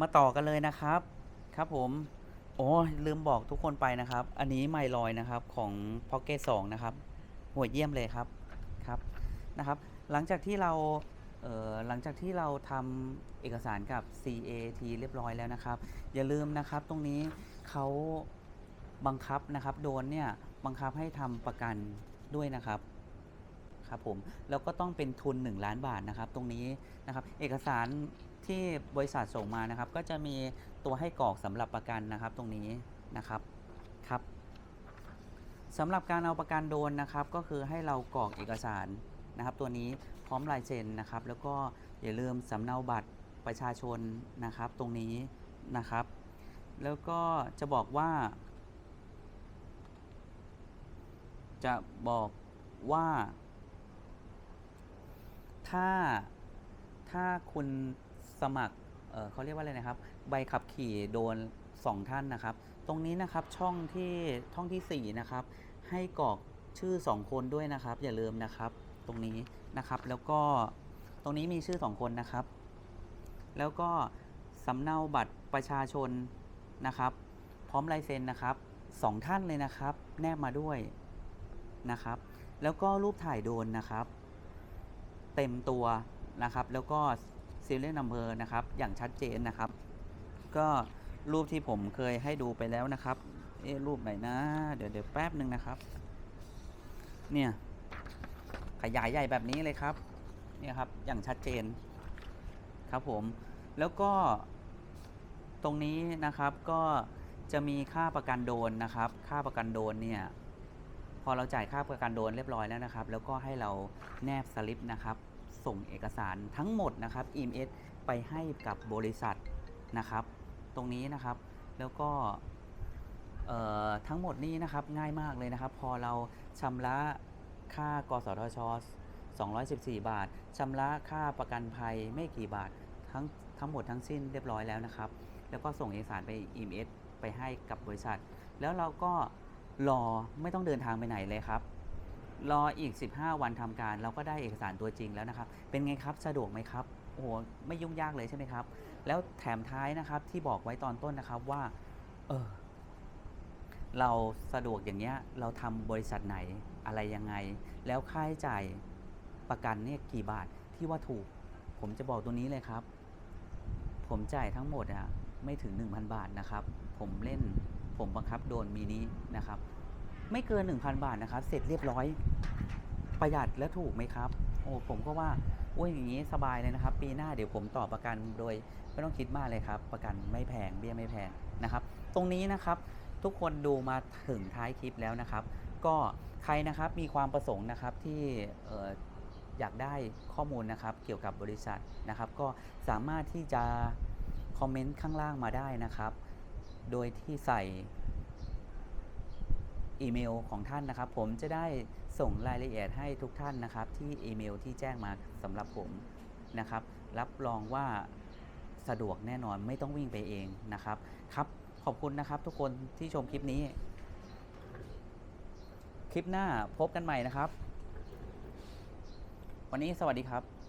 มาต่อกันเลยนะครับ ครับผมโอ้ลืมบอกทุกคนไปนะครับ อันนี้ไมลอยนะครับของ Pocket 2 นะครับหัวเยี่ยมเลยครับครับนะครับ หลังจากที่เราเออหลังจากที่เราทำเอกสารกับ CAT เรียบร้อยแล้วนะครับ อย่าลืมนะครับตรงนี้เขาบังคับนะครับ โดนเนี่ยบังคับให้ทำประกันด้วยนะครับ ครับผมแล้วก็ต้องเป็นทุน 1 ล้านบาทนะครับตรงนี้นะครับเอกสารที่บริษัทส่งมานะครับ ก็จะมีตัวให้กรอกสำหรับประกันนะครับตรงนี้นะครับครับสำหรับการเอาประกันโดนนะครับ ก็คือให้เรากรอกเอกสารนะครับ ตัวนี้พร้อมลายเซ็นนะครับ แล้วก็อย่าลืมสำเนาบัตรประชาชนนะครับ ตรงนี้นะครับ แล้วก็จะบอกว่า จะบอกว่า ถ้าถ้าคุณสมัครเเขาเรียกว่าอะไรนะครับ ใบขับขี่โดน 2 ท่านนะครับ ตรงนี้นะครับช่องที่ช่องที่4นะครับ ให้กรอกชื่อ 2 คนด้วยนะครับ อย่าลืมนะครับ ตรงนี้นะครับ แล้วก็ตรงนี้มีชื่อ 2 คนนะครับ แล้วก็สำเนาบัตรประชาชนนะครับ พร้อมลายเซ็นนะครับสองท่านเลยนะครับ แนบมาด้วยนะครับ แล้วก็รูปถ่ายโดนนะครับ เต็มตัวนะครับ แล้วก็ซีเรียลนัมเบอร์นะครับ อย่างชัดเจนนะครับ ก็รูปที่ผมเคยให้ดูไปแล้วนะครับ เอ๊ะรูปไหนนะ เดี๋ยวเดี๋ยวแป๊บหนึ่งนะครับ เนี่ย ขยายใหญ่แบบนี้เลยครับ เนี่ยครับ อย่างชัดเจน ครับผม แล้วก็ตรงนี้นะครับก็จะมีค่าประกันโดนนะครับ ค่าประกันโดนเนี่ย อเราจ่ายค่าประกันโดนเรียบร้อยแล้วนะครับ แล้วก็ให้เราแนบสลิปนะครับ ส่งเอกสารทั้งหมดนะครับ EMS ไปให้กับบริษัทนะครับ ตรงนี้นะครับ แล้วก็ทั้งหมดนี้นะครับง่ายมากเลยนะครับ พอเราชำระค่ากสทช 214 บาทชำระค่าประกันภัยไม่กี่บาททั้งทั้งหมดทั้งสิ้นเรียบร้อยแล้วนะครับ แล้วก็ส่งเอกสารไป EMS ไปให้กับบริษัท แล้วเราก็ รอไม่ต้องเดินทางไปไหนเลยครับ รออีก 15 วันทำการ เราก็ได้เอกสารตัวจริงแล้วนะครับ เป็นไงครับสะดวกไหมครับโอ้โหไม่ยุ่งยากเลยใช่ไหมครับ แล้วแถมท้ายนะครับที่บอกไว้ตอนต้นนะครับว่า เออเราสะดวกอย่างเงี้ยเราทำบริษัทไหนอะไรยังไง แล้วค่าใช้จ่ายประกันเนี่ยกี่บาทที่ว่าถูก ผมจะบอกตัวนี้เลยครับ ผมจ่ายทั้งหมดอะไม่ถึง 1,000 บาทนะครับ ผมเล่น ผมบังคับโดนมินินะครับ ไม่เกิน 1,000 บาทนะครับ เสร็จเรียบร้อยประหยัดและถูกไหมครับ โอ้ผมก็ว่าโอ้ยอย่างนี้สบายเลยนะครับ ปีหน้าเดี๋ยวผมต่อประกันโดยไม่ต้องคิดมากเลยครับ ประกันไม่แพงเบี้ยไม่แพงนะครับ ตรงนี้นะครับทุกคนดูมาถึงท้ายคลิปแล้วนะครับ ก็ใครนะครับมีความประสงค์นะครับที่เอ่ออยากได้ข้อมูลนะครับ เกี่ยวกับบริษัทนะครับ ก็สามารถที่จะคอมเมนต์ข้างล่างมาได้นะครับ โดยที่ใส่อีเมลของท่านนะครับ ผมจะได้ส่งรายละเอียดให้ทุกท่านนะครับ ที่อีเมลที่แจ้งมาสำหรับผมนะครับ รับรองว่าสะดวกแน่นอนไม่ต้องวิ่งไปเองนะครับครับขอบคุณนะครับทุกคนที่ชมคลิปนี้ คลิปหน้าพบกันใหม่นะครับ วันนี้สวัสดีครับ